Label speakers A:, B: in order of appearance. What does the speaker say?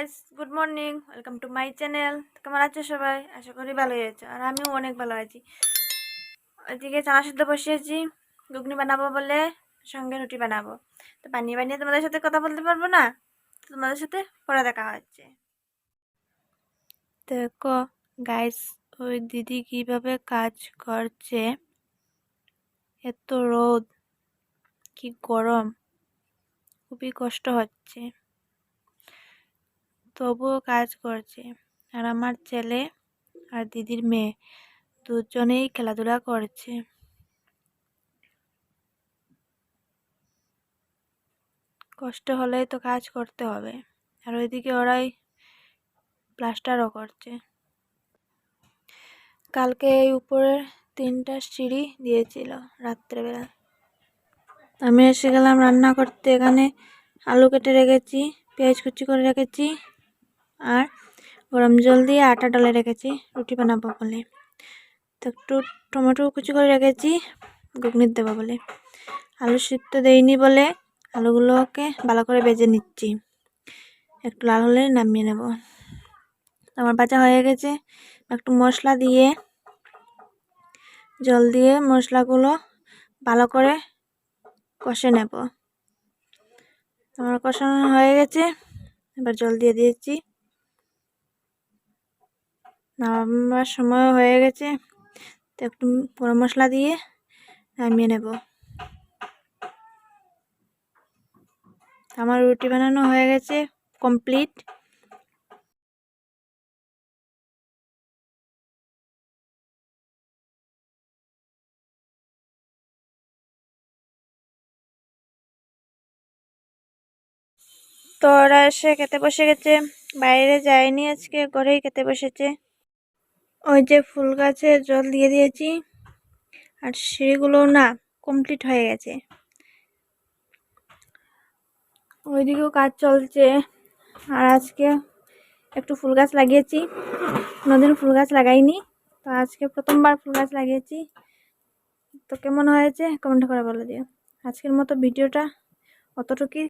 A: Guys good morning welcome to my channel কেমন আছো সবাই? আশা করি ভালোই আছো। আর আমিও অনেক ভালো আছি। ওইদিকে চানা সিদ্ধ বসিয়েছি। ঘুগনি বানাবো বলে সঙ্গে রুটি বানাবো। তো বানিয়ে বানিয়ে তোমাদের সাথে কথা বলতে পারব না? তোমাদের সাথে পরে দেখা হচ্ছে। দেখো গাইস ওই দিদি কীভাবে কাজ করছে? এত রোদ, কি গরম। খুবই কষ্ট হচ্ছে। তবুও কাজ করছে। আর আমার ছেলে আর দিদির মেয়ে দুজনেই খেলাধুলা করছে। কষ্ট হলেই তো কাজ করতে হবে। আর ওইদিকে ওরাই প্লাস্টারও করছে। কালকে এই উপরে তিনটা সিঁড়ি দিয়েছিল রাত্রেবেলা। আমি এসে গেলাম রান্না করতে। এখানে আলু কেটে রেখেছি, পেঁয়াজ কুচি করে রেখেছি আর গরম জল দিয়ে আটা ডলে রেখেছি, রুটি বানাবো বলে। তো একটু টমেটো কুচি করে রেখেছি, ঘুগনির দেবো বলে। আলু সিদ্ধ দেইনি বলে আলুগুলোকে ভালো করে বেজে নিচ্ছি। একটু লাল হলে নামিয়ে নেব। আমার বাজা হয়ে গেছে। একটু মশলা দিয়ে, জল দিয়ে মশলাগুলো ভালো করে কষে নেব। আমার কষানো হয়ে গেছে। এবার জল দিয়ে দিয়েছি। নামাবার সময় হয়ে গেছে। তো একটু গরম মশলা দিয়ে নামিয়ে নেব। আমার রুটি বানানো হয়ে গেছে কমপ্লিট তো ওরা এসে খেতে বসে গেছে। বাইরে যায়নি আজকে, ঘরেই খেতে বসেছে। ওই যে ফুল গাছে জল দিয়ে দিয়েছি। আর সিঁড়িগুলো না কমপ্লিট হয়ে গেছে। ওইদিকেও কাজ চলছে। আর আজকে একটু ফুল গাছ লাগিয়েছি। কোনোদিন ফুল গাছ লাগাইনি। তো আজকে প্রথমবার ফুল গাছ লাগিয়েছি। তো কেমন হয়েছে? কমেন্ট করে বলে দিও। আজকের মতো ভিডিওটা অতটুকুই।